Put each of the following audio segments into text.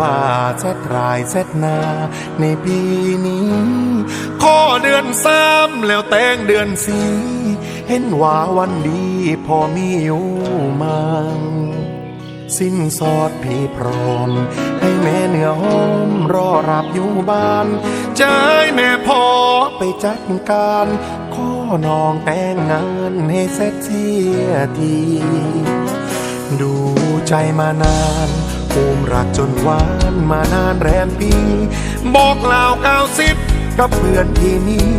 ว่าเซตรายเซตนาในปีนี้ ข้อเดือนสามแล้วแต่งเดือนสี่เห็นว่าวันดีพอมีอยู่มังสิ้นสอดพี่พร้อม ให้แม่เนื้อหอมรอรับอยู่บ้านใจแม่พอไปจัดการข้อน้องแต่งงานให้เสร็จเสียที ดูใจมานาน ภูมิรักจนหวานมานานแรมปี บอกเล่าเก้าสิบกับเพื่อนที่นี่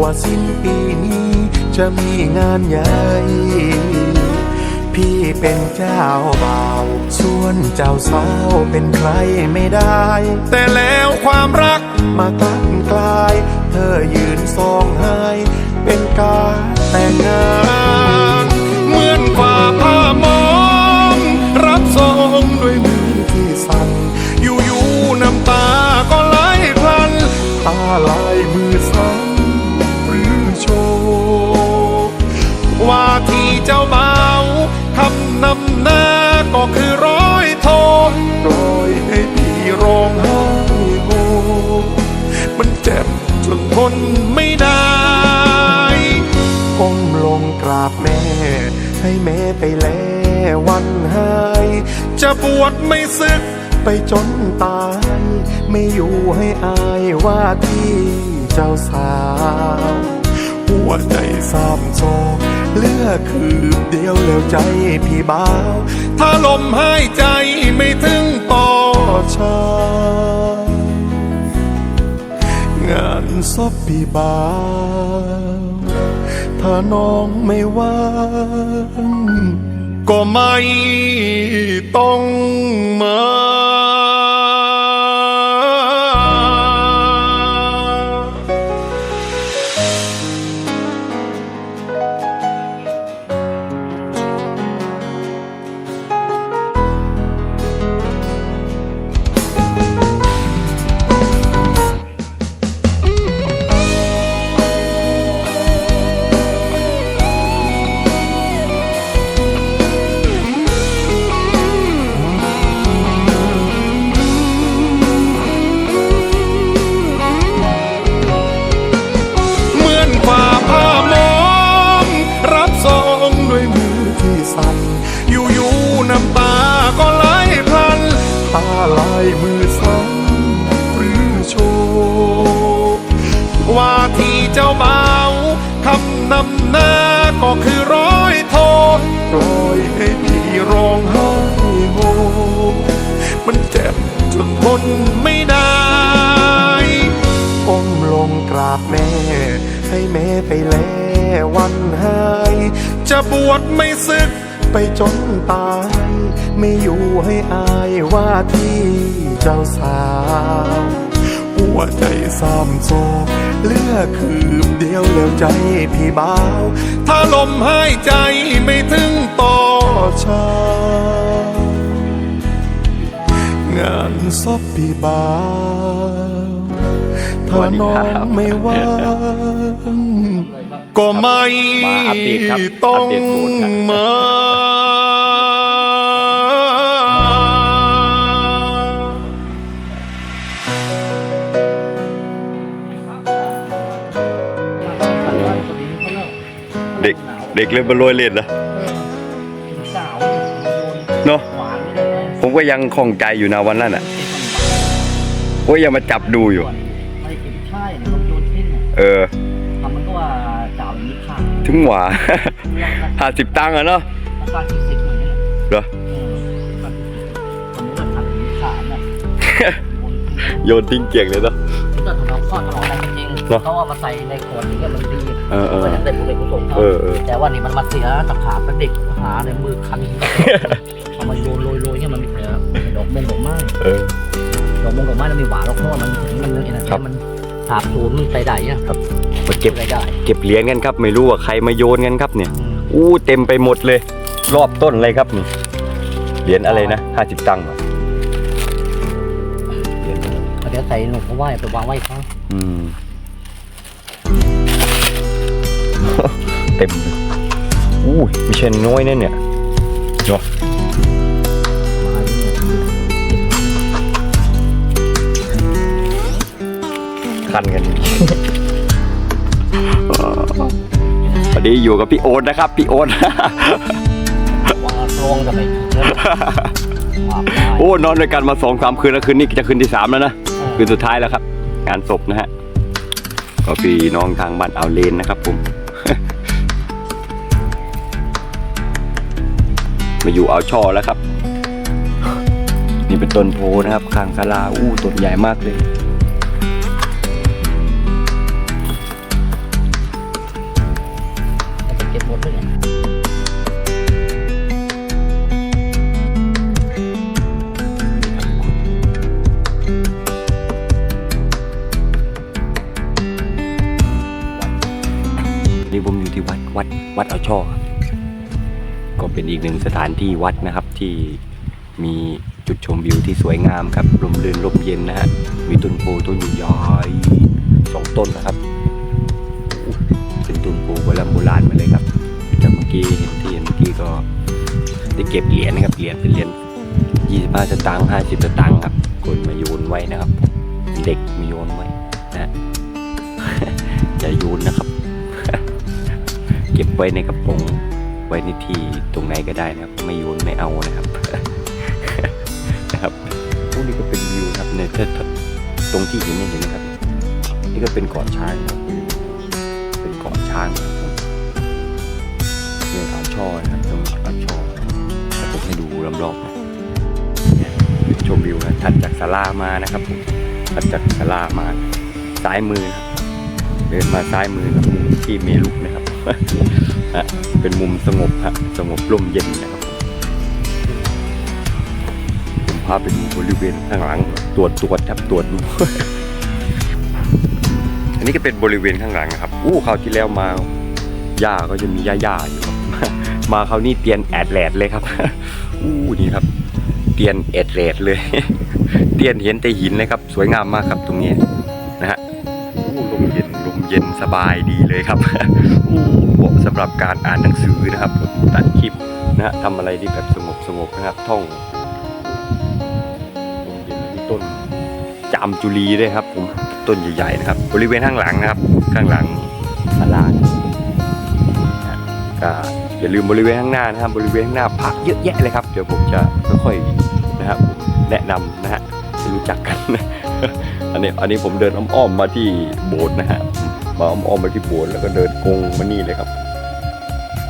ว่าสิ้นปีนี้จะมีงานใหญ่พี่เป็นเจ้าบ่าวส่วนเจ้าสาวเป็นใครไม่ได้ แต่แล้วความรักมากันกลาย เธอยืนซองไห้ เป็นการแต่งงาน เหมือนฝ่าผ้า นไม่ได้ก้มลงกราบแม่ ให้แม่ไปแลวันหายจะบวชไม่ศึกไปจนตาย ไม่อยู่ให้อายว่าที่เจ้าสาว หัวใจสามโซเลือคืบเดียวแล้วใจพี่บ่าว ถ้าลมหายใจไม่ถึงต่อชา งานศพพี่บ่าวถ้าน้องไม่ว่างก็ไม่ต้องมา ให้แม่ไปแลวันหาย จะบวชไม่ศึกไปจนตาย ไม่อยู่ให้อายว่าที่เจ้าสาว หัวใจสามโซเลือคืบเดียวแล้วใจพี่บ่าว ถ้าลมหายใจไม่ถึงต่อชางานศพพี่บ่าว ถ้าน้องไม่ว่าง ก็ไม่มาอัปเดตครับต้องอัปเดตโบสถ์ครับมาเด็กเด็กเล่นบอลลอยเล่นนะสาวเนาะหวานเลยผมก็ยังคล่องใจอยู่นะวันนั้นอะว่ายังมาจับดูอยู่ไม่เห็นใช่เนี่ยมันโยนทิ้งอะเอ อทำมันก็ว่าเจ้าอย่างนี้ขาดถึงหว่าห้าสิบตังค์อะเนาะราคาสี่สิบเหมือนกันเหรอเออราคาสี่สิบคนนี้ราคาอย่างนี้ขาดนะโยนทิ้งเกียงเลยเนาะมันก็ถนอมข้อถนอมอะไรจริงเนอะเขาเอามาใส่ในขวดอย่างเงี้ยมันดีเออเออเพราะฉะนั้นเด็กผู้เด็กผู้ส่งเขาเออเออ แต่ว่านี่มันมาเสียตะขาบเป็นเด็กหาในมือคันเอามาโยนโรยโรยเนี่ยมันมีแผลดอกมงดอกไม้เออ ดอกมงดอกไม้มันมีหวานแล้วเพราะว่ามันมันเนี่ยนะครับ มัน ถาบศูนย์มันใส่ได้เนี่ยมาเก็บใส่ได้เก็บเหรียญกันครับไม่รู้ว่าใครมาโยนกันครับเนี่ยอู้เต็มไปหมดเลย รอบต้นเลยครับนี่เหรียญอะไรนะห้าสิบตังค์เหรอเหรียญอะไรเดี๋ยวใส่หนูเขาไหว้ไปวางไว้ข้างอืมเต็มเลยอู้ยไม่ใช่น้อยนะเนี่ยเนาะ คันกันวันนี้อยู่กับพี่โอ๊ตนะครับ พี่โอ๊ตวางตรงกับไอ้เรื่องว่าไปโอ้นอนด้วยกันมาสองสามคืนแล้วคืนนี้จะคืนที่สามแล้วนะคืนสุดท้ายแล้วครับ งานศพนะฮะก็พี่น้องทางบ้านเอาวเลนนะครับผมมาอยู่เอาวช่อแล้วครับ นี่เป็นต้นโพนะครับข้างศาลาอู้ต้นใหญ่มากเลย วัดวัดเอาช่อก็เป็นอีกหนึ่งสถานที่วัดนะครับที่มีจุดชมวิวที่สวยงามครับลมรื่นลมเย็นนะฮะมีต้นโพต้นใหญ่ๆสองต้นนะครับเป็นต้นโพโบราณโบราณมาเลยครับจากเมื่อกี้เห็นที่เห็นเมื่อกี้ก็ได้เก็บเหรียญนะครับเหรียญเป็นเหรียญ25สตางค์50สตางค์ครับคนมาโยนไว้นะครับ เด็กมาโยนไว้นะฮะอย่าโยนนะครับ เก็บไว้ในกระป๋องไว้ในที่ตรงไหนก็ได้นะครับ ไม่โยนไม่เอานะครับนะครับพวกนี้ก็เป็นวิวนะครับเนี่ยถ้าตรงที่เห็นนี่เห็นไหมครับ นี่ก็เป็นเกาะช้างนะครับเป็นเกาะช้างเนี่ยอ่าวช่อนะครับตรงอ่าวช่อแต่ผมให้ดูรอบๆนะเนี่ยจุดชมวิวนะถัดจากศาลามานะครับผมถัดจากศาลามาซ้ายมือนะครับเดินมาซ้ายมือกับ ที่เมลุกนะครับฮะเป็นมุมสงบฮะสงบร่มเย็นนะครับผมพาไปดูบริเวณข้างหลังตรวจตรวจครับตรวจดูอันนี้ก็เป็นบริเวณข้างหลังนะครับอู้คราวที่แล้วมาหญ้าก็จะมีหญ้าๆอยู่ครับมาคราวนี้เตียนแอดแลดเลยครับอู้นี่ครับ เตียนแอดแลดเลย เตียนเห็นแต่หินเลยครับ สวยงามมากครับตรงนี้ เย็นสบายดีเลยครับอู้เหมาะสำหรับการอ่านหนังสือนะครับตัดคลิปนะทำอะไรที่แบบสงบสงบนะครับ ท่องลมเย็นมีต้นจามจุลีด้วยครับผมต้นใหญ่ๆนะครับ บริเวณข้างหลังนะครับ ข้างหลังศาลานก็อย่าลืมบริเวณข้างหน้านะครับ บริเวณข้างหน้าพักเยอะแยะเลยครับ เดี๋ยวผมจะค่อยๆนะครับผมแนะนำนะฮะรู้จักกันนะอันนี้อันนี้ผมเดินอ้อมๆมาที่โบสถ์นะฮะ มาอ้อมๆมาที่โบสถ์แล้วก็เดินกงมานี่เลยครับ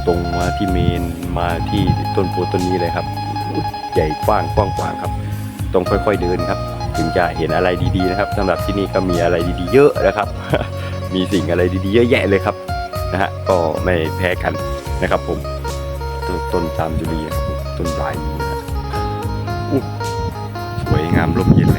ตรงมาที่เมนมาที่ต้นโพต้นนี้เลยครับใหญ่กว้างกว้างกว้างครับต้องค่อย ๆเดินครับ ถึงจะเห็นอะไรดีๆนะครับสำหรับที่นี่ก็มีอะไรดีๆ เยอะนะครับ มีสิ่งอะไรดีๆ เยอะแยะเลยครับนะฮะก็ไม่แพ้กันนะครับ ผมต้นต้นจามจุลีนะครับต้นปลายนี้สวยงามร่มเย็น